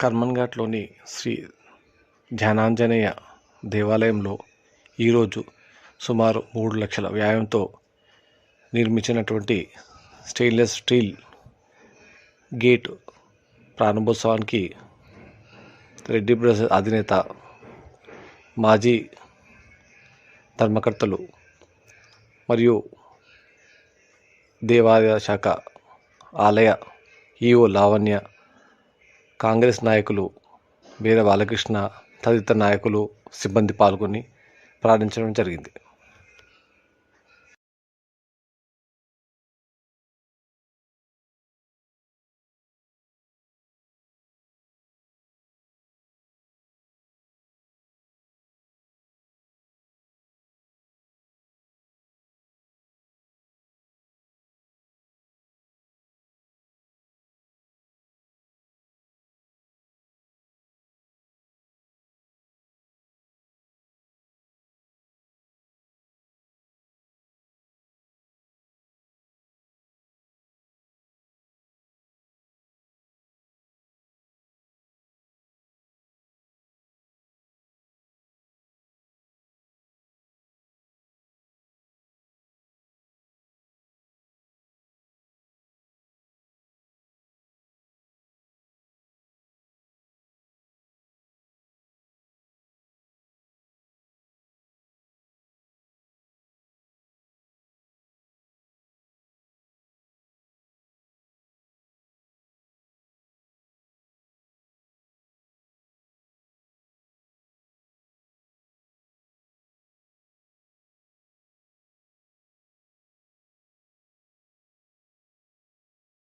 కర్మన్ఘాట్లోని శ్రీ ధ్యానాంజనేయ దేవాలయంలో ఈరోజు సుమారు మూడు లక్షల వ్యాయంతో నిర్మించినటువంటి స్టెయిన్లెస్ స్టీల్ గేట్ ప్రారంభోత్సవానికి రెడ్డి బ్రదర్స్ అధినేత మాజీ ధర్మకర్తలు మరియు దేవాలయ శాఖ ఆలయ ఈఓ లావణ్య కాంగ్రెస్ నాయకులు వీర బాలకృష్ణ తదితర నాయకులు సిబ్బంది పాల్గొని ప్రారంభించడం జరిగింది.